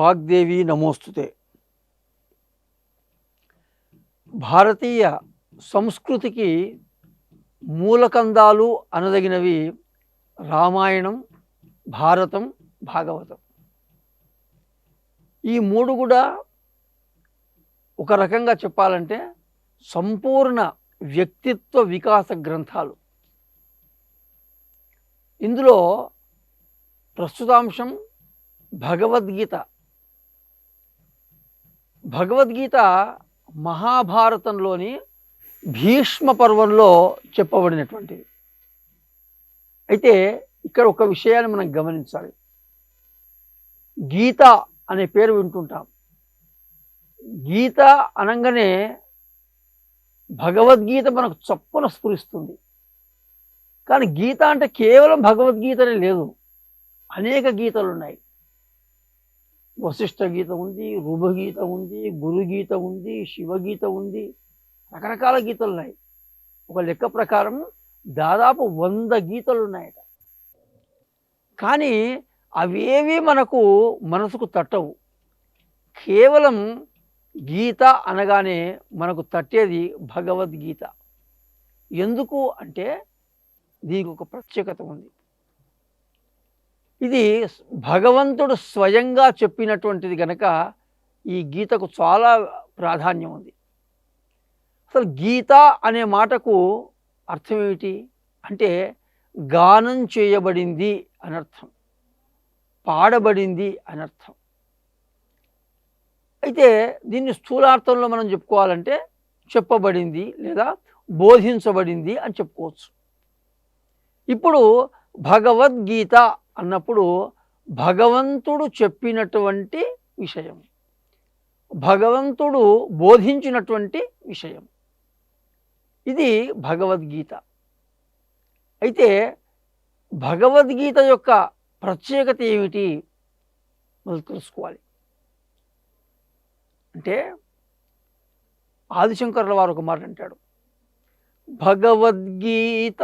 వాగ్దేవి నమోస్తుతే. భారతీయ సంస్కృతికి మూలకందాలు అనదగినవి రామాయణం భారతం భాగవతం. ఈ మూడు కూడా ఒక రకంగా చెప్పాలంటే సంపూర్ణ వ్యక్తిత్వ వికాస గ్రంథాలు. ఇందులో ప్రస్తుతాంశం భగవద్గీత భగవద్గీత మహాభారతంలోని భీష్మ పర్వంలో చెప్పబడినటువంటిది అయితే ఇక్కడ ఒక విషయాన్ని మనం గమనించాలి. గీత అనే పేరు వింటుంటాం. గీత అనగానే భగవద్గీత మనకు చప్పున స్ఫురిస్తుంది. కానీ గీత అంటే కేవలం భగవద్గీతనే లేదు. అనేక గీతలు ఉన్నాయి. వశిష్ఠ గీత ఉంది రుభగీత ఉంది గురుగీత ఉంది శివగీత ఉంది. రకరకాల గీతలు ఉన్నాయి ఒక లెక్క ప్రకారం దాదాపు వంద గీతలు ఉన్నాయట కానీ అవేవి మనకు మనసుకు తట్టవు. కేవలం గీత అనగానే మనకు తట్టేది భగవద్గీత. ఎందుకు అంటే దీనికి ఒక ప్రత్యేకత ఉంది. ఇది భగవంతుడు స్వయంగా చెప్పినటువంటిది కనుక ఈ గీతకు చాలా ప్రాధాన్యం ఉంది. అసలు గీత అనే మాటకు అర్థం ఏమిటి? అంటే గానం చేయబడింది అనర్థం పాడబడింది అనర్థం అయితే దీన్ని స్థూలార్థంలో మనం చెప్పుకోవాలంటే చెప్పబడింది లేదా బోధించబడింది అని చెప్పుకోవచ్చు. ఇప్పుడు భగవద్గీత అన్నప్పుడు భగవంతుడు చెప్పినటువంటి విషయం. భగవంతుడు బోధించినటువంటి విషయం. ఇది భగవద్గీత. అయితే భగవద్గీత యొక్క ప్రత్యేకత ఏమిటి? మొదలు తెలుసుకోవాలి. అంటే ఆదిశంకరుల వారు ఒక మాట అంటాడు. భగవద్గీత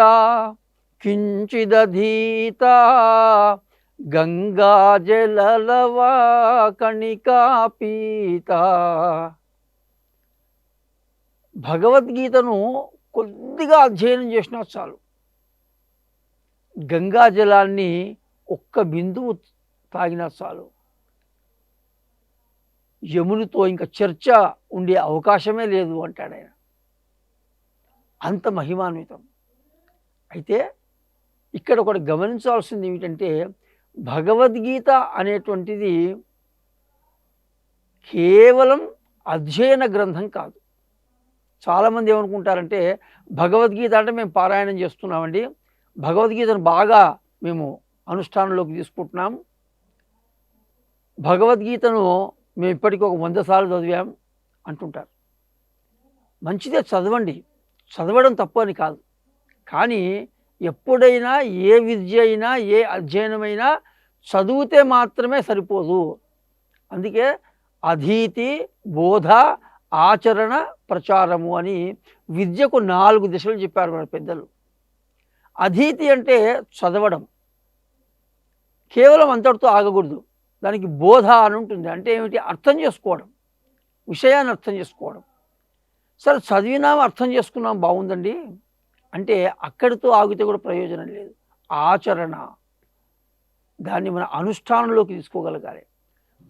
కించిదధీత గంగాజలలవా కణికాపీత. భగవద్గీతను కొద్దిగా అధ్యయనం చేసినా చాలు. గంగా జలాన్ని ఒక్క బిందువు తాగినా చాలు. యమునితో ఇంకా చర్చ ఉండే అవకాశమే లేదు అంటాడు ఆయన. అంత మహిమాన్వితం. అయితే ఇక్కడ ఒకటి గమనించాల్సింది ఏమిటంటే భగవద్గీత అనేటువంటిది కేవలం అధ్యయన గ్రంథం కాదు. చాలామంది ఏమనుకుంటారంటే భగవద్గీత అంటే మేము పారాయణం చేస్తున్నామండి. భగవద్గీతను బాగా మేము అనుష్ఠానంలోకి తీసుకుంటున్నాం. భగవద్గీతను మేము ఇప్పటికీ ఒక వంద సార్లు చదివాం అంటుంటారు. మంచిదే చదవండి. చదవడం తప్పు అని కాదు. కానీ ఎప్పుడైనా ఏ విద్య అయినా ఏ అధ్యయనమైనా చదివితే మాత్రమే సరిపోదు. అందుకే అధీతి బోధ ఆచరణ ప్రచారము అని విద్యకు నాలుగు దిశలు చెప్పారు మన పెద్దలు. అధీతి అంటే చదవడం. కేవలం అంతటితో ఆగకూడదు. దానికి బోధ అని ఉంటుంది. అంటే ఏమిటి? అర్థం చేసుకోవడం. విషయాన్ని అర్థం చేసుకోవడం. సరే చదివినాం అర్థం చేసుకున్నాం బాగుందండి. అంటే అక్కడితో ఆగితే కూడా ప్రయోజనం లేదు. ఆచరణ దాన్ని మన అనుష్ఠానంలోకి తీసుకోగలగాలి.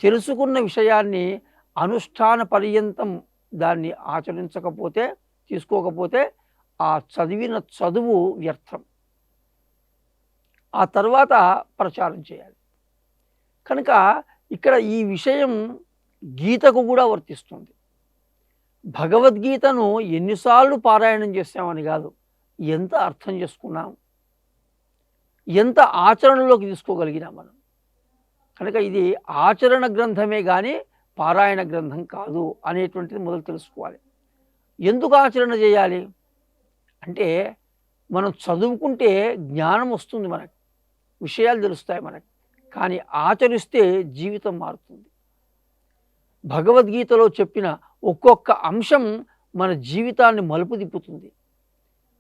తెలుసుకున్న విషయాన్ని అనుష్ఠాన పర్యంతం దాన్ని ఆచరించకపోతే తీసుకోకపోతే ఆ చదివిన చదువు వ్యర్థం. ఆ తర్వాత ప్రచారం చేయాలి. కనుక ఇక్కడ ఈ విషయం గీతకు కూడా వర్తిస్తుంది. భగవద్గీతను ఎన్నిసార్లు పారాయణం చేసామని కాదు. ఎంత అర్థం చేసుకున్నాం? ఎంత ఆచరణలోకి తీసుకోగలిగినాం మనం? కనుక ఇది ఆచరణ గ్రంథమే కానీ పారాయణ గ్రంథం కాదు అనేటువంటిది మొదలు తెలుసుకోవాలి. ఎందుకు ఆచరణ చేయాలి? అంటే మనం చదువుకుంటే జ్ఞానం వస్తుంది మనకు. విషయాలు తెలుస్తాయి మనకు. కానీ ఆచరిస్తే జీవితం మారుతుంది. భగవద్గీతలో చెప్పిన ఒక్కొక్క అంశం మన జీవితాన్ని మలుపు తిప్పుతుంది.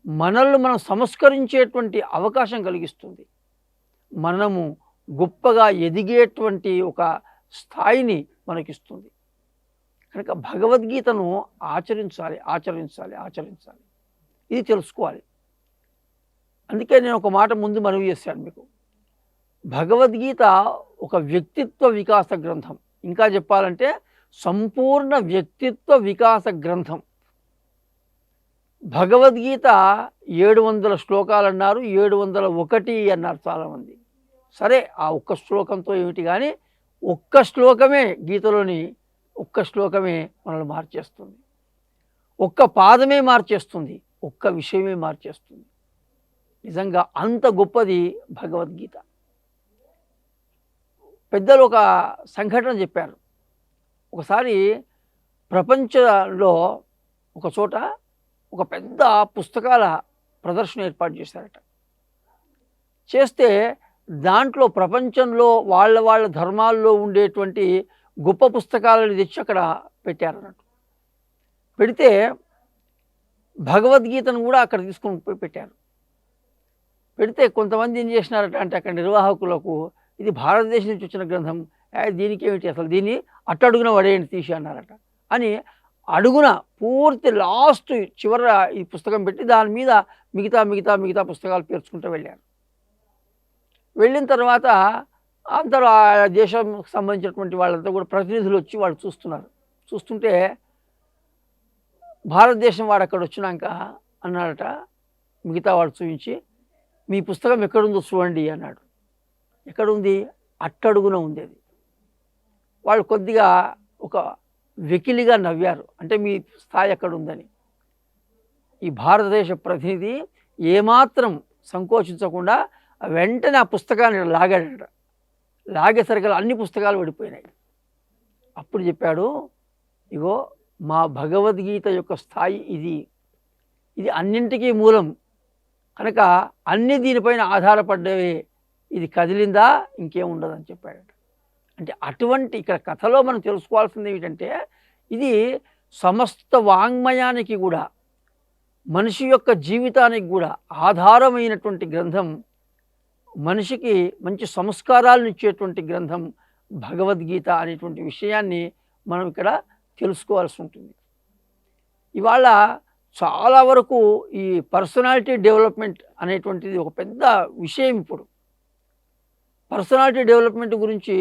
మనల్ని మనం సంస్కరించేటువంటి అవకాశం కలిగిస్తుంది. మనము గొప్పగా ఎదిగేటువంటి ఒక స్థాయిని మనకిస్తుంది. కనుక భగవద్గీతను ఆచరించాలి ఆచరించాలి ఆచరించాలి. ఇది తెలుసుకోవాలి. అందుకే నేను ఒక మాట ముందు మనవి చేశాను మీకు. భగవద్గీత ఒక వ్యక్తిత్వ వికాస గ్రంథం. ఇంకా చెప్పాలంటే సంపూర్ణ వ్యక్తిత్వ వికాస గ్రంథం. భగవద్గీత ఏడు వందల శ్లోకాలు అన్నారు ఏడు వందల ఒకటి అన్నారు చాలామంది. సరే ఆ ఒక్క శ్లోకంతో ఏమిటి కానీ ఒక్క శ్లోకమే గీతలోని ఒక్క శ్లోకమే మనల్ని మార్చేస్తుంది. ఒక్క పాదమే మార్చేస్తుంది ఒక్క విషయమే మార్చేస్తుంది. నిజంగా అంత గొప్పది భగవద్గీత. పెద్దలు ఒక సంఘటన చెప్పారు. ఒకసారి ప్రపంచంలో ఒక చోట ఒక పెద్ద పుస్తకాల ప్రదర్శన ఏర్పాటు చేశారట. చేస్తే దాంట్లో ప్రపంచంలో వాళ్ళ వాళ్ళ ధర్మాల్లో ఉండేటువంటి గొప్ప పుస్తకాలను తెచ్చి అక్కడ పెట్టారన్నట్టు. పెడితే భగవద్గీతను కూడా అక్కడ తీసుకొని పోయి పెట్టారు. పెడితే కొంతమంది ఏం చేసినారట అంటే అక్కడ నిర్వాహకులకు ఇది భారతదేశం నుంచి వచ్చిన గ్రంథం దీనికి ఏమిటి అసలు దీన్ని అట్టడుగున పడేయండి తీసి అన్నారట అని అడుగున పూర్తి లాస్ట్ చివర ఈ పుస్తకం పెట్టి దాని మీద మిగతా మిగతా మిగతా పుస్తకాలు పేర్చుకుంటూ వెళ్ళాను. వెళ్ళిన తర్వాత అందరూ ఆ దేశం సంబంధించినటువంటి వాళ్ళంతా కూడా ప్రతినిధులు వచ్చి వాళ్ళు చూస్తున్నారు. చూస్తుంటే భారతదేశం వాడు అక్కడ వచ్చినాక అన్నాడట మిగతా వాడు చూపించి మీ పుస్తకం ఎక్కడుందో చూడండి అన్నాడు. ఎక్కడుంది? అట్టడుగున ఉంది అది. వాళ్ళు కొద్దిగా ఒక వెకిలిగా నవ్వారు. అంటే మీ స్థాయి ఎక్కడుందని. ఈ భారతదేశ ప్రతినిధి ఏమాత్రం సంకోచించకుండా వెంటనే ఆ పుస్తకాన్ని లాగాడట. లాగేసరికి అన్ని పుస్తకాలు పడిపోయినాయి అప్పుడు చెప్పాడు ఇగో మా భగవద్గీత యొక్క స్థాయి ఇది. ఇది అన్నింటికీ మూలం. కనుక అన్ని దీనిపైన ఆధారపడ్డవే. ఇది కదిలిందా? ఇంకేం ఉండదని చెప్పాడట. అంటే అటువంటి ఇక్కడ కథలో మనం తెలుసుకోవాల్సింది ఏమిటంటే ఇది సమస్త వాంగ్మయానికి కూడా మనిషి యొక్క జీవితానికి కూడా ఆధారమైనటువంటి గ్రంథం మనిషికి మంచి సంస్కారాలను ఇచ్చేటువంటి గ్రంథం భగవద్గీత అనేటువంటి విషయాన్ని మనం ఇక్కడ తెలుసుకోవాల్సి ఉంటుంది. ఇవాళ చాలా వరకు ఈ పర్సనాలిటీ డెవలప్మెంట్ అనేటువంటిది ఒక పెద్ద విషయం ఇప్పుడు. పర్సనాలిటీ డెవలప్మెంట్ గురించి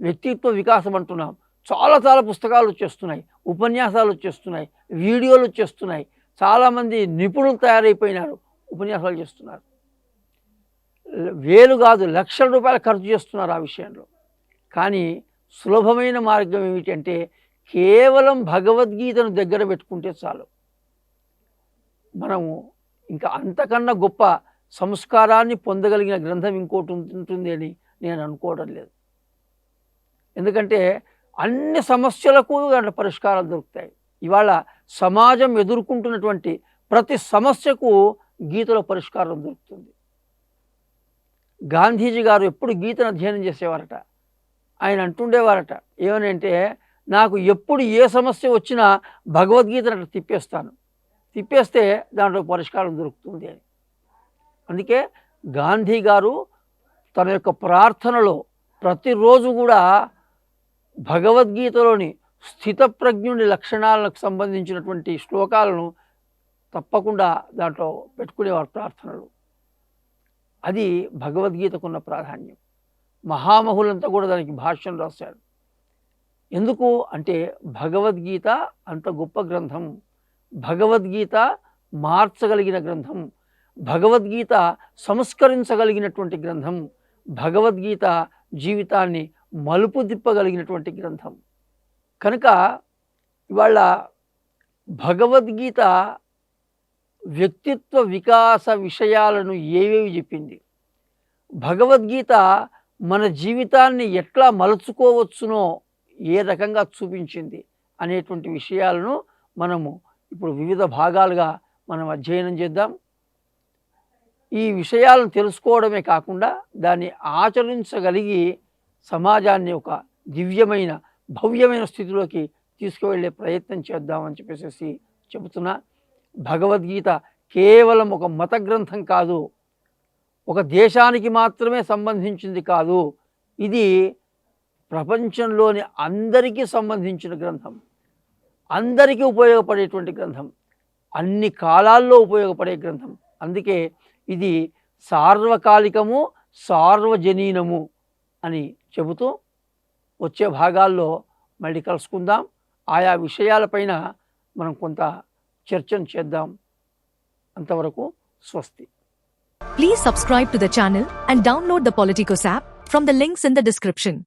వ్యక్తిత్వ వికాసం అంటున్నాం. చాలా చాలా పుస్తకాలు వచ్చేస్తున్నాయి. ఉపన్యాసాలు వచ్చేస్తున్నాయి. వీడియోలు వచ్చేస్తున్నాయి. చాలామంది నిపుణులు తయారైపోయినారు. ఉపన్యాసాలు చేస్తున్నారు. వేలు కాదు లక్షల రూపాయలు ఖర్చు చేస్తున్నారు ఆ విషయంలో. కానీ సులభమైన మార్గం ఏమిటంటే కేవలం భగవద్గీతను దగ్గర పెట్టుకుంటే చాలు. మనము ఇంకా అంతకన్నా గొప్ప సంస్కారాన్ని పొందగలిగిన గ్రంథం ఇంకోటి ఉంటుంది అని నేను అనుకోవడం లేదు. ఎందుకంటే అన్ని సమస్యలకు దాంట్లో పరిష్కారాలు దొరుకుతాయి. ఇవాళ సమాజం ఎదుర్కొంటున్నటువంటి ప్రతి సమస్యకు గీతలో పరిష్కారం దొరుకుతుంది. గాంధీజీ గారు ఎప్పుడు గీతను అధ్యయనం చేసేవారట? ఆయన అంటుండేవారట ఏమనంటే నాకు ఎప్పుడు ఏ సమస్య వచ్చినా భగవద్గీతను అట్లా తిప్పేస్తాను. తిప్పేస్తే దాంట్లో పరిష్కారం దొరుకుతుంది అని. అందుకే గాంధీ గారు తన యొక్క ప్రార్థనలో ప్రతిరోజు కూడా భగవద్గీతలోని స్థితప్రజ్ఞుని లక్షణాలకు సంబంధించినటువంటి శ్లోకాలను తప్పకుండా దాంట్లో పెట్టుకునేవారు ప్రార్థనలు. అది భగవద్గీతకున్న ప్రాధాన్యం. మహామహులంతా కూడా దానికి భాష్యం రాశారు. ఎందుకు అంటే భగవద్గీత అంత గొప్ప గ్రంథం. భగవద్గీత మార్చగలిగిన గ్రంథం. భగవద్గీత సంస్కరించగలిగినటువంటి గ్రంథం. భగవద్గీత జీవితాన్ని మలుపు తిప్పగలిగినటువంటి గ్రంథం. కనుక ఇవాళ భగవద్గీత వ్యక్తిత్వ వికాస విషయాలను ఏవేవి చెప్పింది? భగవద్గీత మన జీవితాన్ని ఎట్లా మలుచుకోవచ్చునో ఏ రకంగా చూపించింది అనేటువంటి విషయాలను మనము ఇప్పుడు వివిధ భాగాలుగా మనం అధ్యయనం చేద్దాం. ఈ విషయాలను తెలుసుకోవడమే కాకుండా దాన్ని ఆచరించగలిగి సమాజాన్ని ఒక దివ్యమైన భవ్యమైన స్థితిలోకి తీసుకువెళ్ళే ప్రయత్నం చేద్దామని చెప్పేసి చెబుతున్నా. భగవద్గీత కేవలం ఒక మత గ్రంథం కాదు. ఒక దేశానికి మాత్రమే సంబంధించింది కాదు. ఇది ప్రపంచంలోని అందరికీ సంబంధించిన గ్రంథం. అందరికీ ఉపయోగపడేటువంటి గ్రంథం. అన్ని కాలాల్లో ఉపయోగపడే గ్రంథం. అందుకే ఇది సార్వకాలికము సార్వజనీనము అని చెబుతూ వచ్చే భాగాల్లో మళ్ళీ కలుసుకుందాం. ఆయా విషయాలపైన మనం కొంత చర్చను చేద్దాం. అంతవరకు స్వస్తి. Please subscribe to the channel and download the politicos app from the links in the description